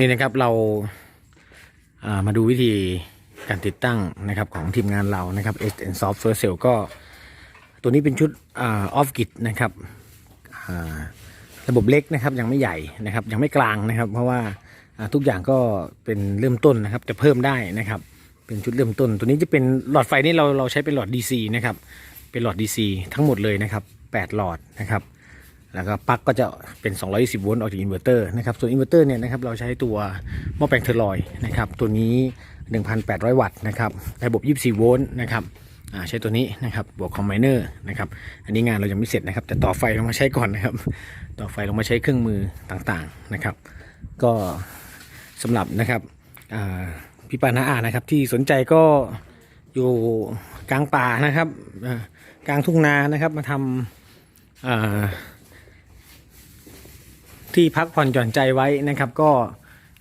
นี่นะครับเราามาดูวิธีการติดตั้งนะครับของทีมงานเรานะครับ S N Soft Solar Cell ก็ ตัวนี้เป็นชุดออฟกิ t นะครับระบบเล็กนะครับยังไม่ใหญ่นะครับ ยังไม่กลางนะครับ เพราะว่าอ่าทุกอย่างก็เป็นเริ่มต้นนะครับจะเพิ่มได้นะครับ เป็นชุดเริ่มต้น ตัวนี้จะเป็นหลอดไฟนี่เราเราใช้เป็นหลอด DC นะครับเป็นหลอด DC ทั้งหมดเลยนะครับ8หลอดนะครับ แล้วก็ปลั๊กก็จะเป็น 220 โวลต์ออกจากอินเวอร์เตอร์นะครับ ส่วนอินเวอร์เตอร์เนี่ยนะครับเราใช้ตัวหม้อแปลงเทอร์ลอยนะครับ ตัวนี้ 1,800 วัตต์นะครับระบบ 24 โวลต์นะครับใช้ตัวนี้นะครับบวกคอมไมเนอร์นะครับ อันนี้งานเรายังไม่เสร็จนะครับ แต่ต่อไฟลงมาใช้ก่อนนะครับ ต่อไฟลงมาใช้เครื่องมือต่างๆนะครับ ก็สำหรับนะครับพี่ปานาอานะครับ ที่สนใจก็อยู่กลางป่านะครับกลางทุ่งนานะครับมาทำ ที่พักผ่อนหย่อนใจไว้นะครับ ก็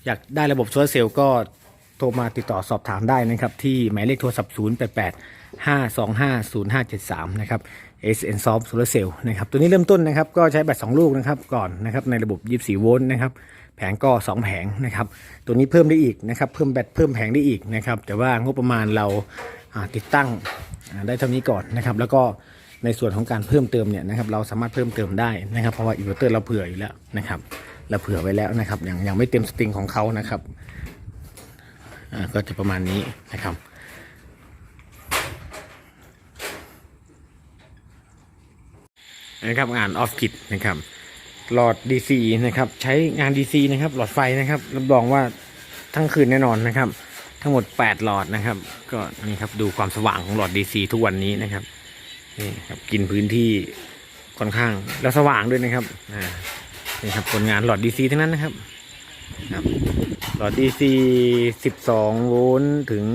อยากได้ระบบโซลาร์เซลล์ก็โทรมาติดต่อสอบถามได้นะครับ ที่หมายเลขโทรศัพท์ 0 8 8 5 2 5 0 5 7 3 นะครับ SN Soft Solar Cell นะครับ ตัวนี้เริ่มต้นนะครับ ก็ใช้แบต2ลูกนะครับ ก่อนนะครับ ในระบบ 24 โวลต์นะครับ แผงก็ 2 แผงนะครับ ตัวนี้เพิ่มได้อีกนะครับ เพิ่มแบตเพิ่มแผงได้อีกนะครับ แต่ว่างบประมาณเราติดตั้งได้เท่านี้ก่อนนะครับ แล้วก็ ในส่วนของการเพิ่มเติมเนี่ยนะครับเราสามารถเพิ่มเติมได้นะครับ เพราะว่าอินเวอร์เตอร์เราเผื่ออยู่แล้วนะครับเราเผื่อไว้แล้วนะครับยังยังไม่เต็มสตริงของเขานะครับอ่าก็จะประมาณนี้นะครับนะครับงานออฟกิ t นะครับหลอด DC นะครับใช้งาน DC นะครับหลอดไฟนะครับรับรองว่าทั้งคืนแน่นอนนะครับ ทั้งหมด 8 หลอดนะครับ ก็นี่ครับดูความสว่างของหลอด DC ทุกวันนี้นะครับ นี่ครับกินพื้นที่ค่อนข้างแล้วสว่างด้วยนะครับอ่านี่ครับผลงานหลอด DC ทั้งนั้นนะครับครับหลอด DC 12โวลต์ถึง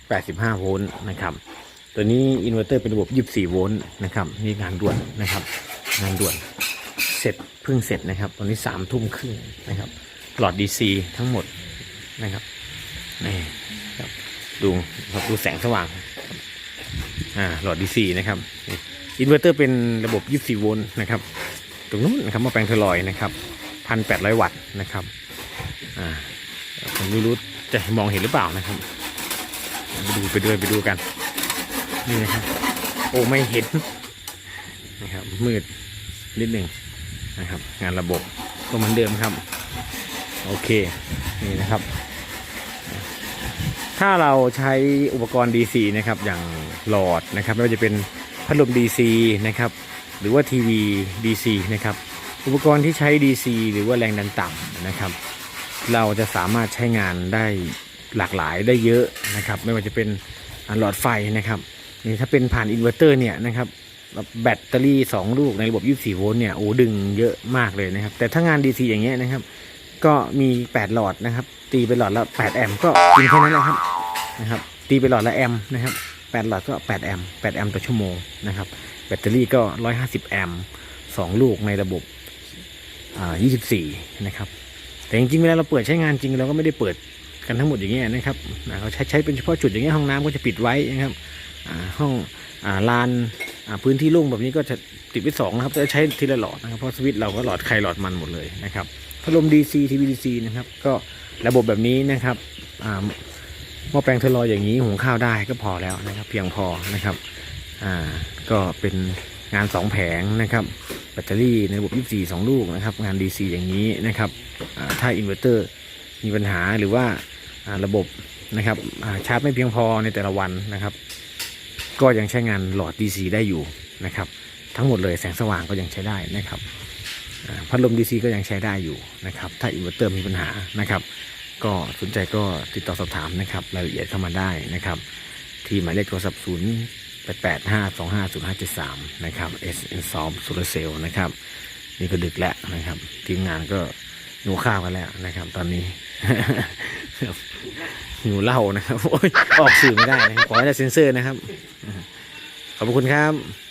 85โวลต์นะครับ ตัวนี้อินเวอร์เตอร์เป็นระบบ24โวลต์นะครับนี่งานด่วนนะครับ งานด่วนเสร็จเพิ่งเสร็จนะครับ ตอนนี้สามทุ่มครึ่งนะครับ หลอด DC ทั้งหมดนะครับนี่ครับดูครับดูแสงสว่างครับ อ่าหลอด DC นะครับอินเวอร์เตอร์เป็นระบบ 24 โวลต์นะครับ ตรงนู้นนะครับมาแปลงเทอร์ลอยนะครับ 1,800 วัตต์นะครับอ่าผมไม่รู้จะมองเห็นหรือเปล่านะครับไปดูไปด้วยไปดูกันนี่นะครับ โอ้ไม่เห็นนะครับมืดนิดหนึ่งนะครับ งานระบบก็เหมือนเดิมครับ โอเค นี่นะครับ ถ้าเราใช้อุปกรณ์ DC นะครับอย่างหลอดนะครับไม่ว่าจะเป็นพัดลม DC นะครับหรือว่าทีวี DC นะครับอุปกรณ์ที่ใช้ DC หรือว่าแรงดันต่ำนะครับ เราจะสามารถใช้งานได้หลากหลายได้เยอะนะครับ ไม่ว่าจะเป็นหลอดไฟนะครับนี่ถ้าเป็นผ่านอินเวอร์เตอร์เนี่ยนะครับแบตเตอรี่ 2 ลูกในระบบ 24 โวลต์เนี่ยโอ้ดึงเยอะมากเลยนะครับ แต่ถ้างาน DC อย่างเงี้ยนะครับ ก็มี 8 หลอดนะครับ ตีไปหลอดละ 8 แอมก็กินแค่นั้นแหละครับนะครับ ตีไปหลอดละแอมนะครับ 8 หลอดก็ 8 แอมป์8แอมต่อชั่วโมงนะครับ แบตเตอรี่ก็ 150 แอม2ลูกในระบบอ่า24 นะครับ แต่จริงๆเวลาเราเปิดใช้งานจริงเราก็ไม่ได้เปิดกันทั้งหมดอย่างเงี้ยนะครับเขาใช้ใช้เป็นเฉพาะจุดอย่างเงี้ยห้องน้ำก็จะปิดไว้นะครับอ่าห้องอ่าลานอ่าพื้นที่โล่งแบบนี้ก็จะติดไว้สองนะครับจะใช้ทีละหลอดนะครับเพราะสวิตช์เราก็หลอดใครหลอดมันหมดเลยนะครับ พัดลม DC ทีวี DC นะครับ ก็ระบบแบบนี้นะครับอ่าหม้อแปลงเทอร์ลอยอย่างนี้หุงข้าวได้ก็พอแล้วนะครับ เพียงพอนะครับอ่าก็เป็นงาน2แผงนะครับแบตเตอรี่ในระบบ 24 2 ลูกนะครับ งาน DC อย่างนี้นะครับถ้าอินเวอร์เตอร์มีปัญหาหรือว่าอ่าระบบนะครับชาร์จไม่เพียงพอในแต่ละวันนะครับ ก็ยังใช้งานหลอด DC ได้อยู่นะครับ ทั้งหมดเลยแสงสว่างก็ยังใช้ได้นะครับ พัดลม DC ก็ยังใช้ได้อยู่นะครับ ถ้าอินเวอร์เตอร์มีปัญหานะครับ ก็สนใจก็ติดต่อสอบถามนะครับ รายละเอียดเข้ามาได้นะครับ ที่หมายเลขโทรศัพท์ 0 8 8 5 2 5 0 5 7 3 นะครับ S N s o m Solar Cell นะครับ นี่ก็ดึกแล้วนะครับ ทีมงานก็หิวข้าวกันแล้วนะครับ ตอนนี้หิวเหล้านะครับ โอ้ยออกสื่อไม่ได้นะครับขอให้ได้เซ็นเซอร์นะครับ ขอบคุณครับ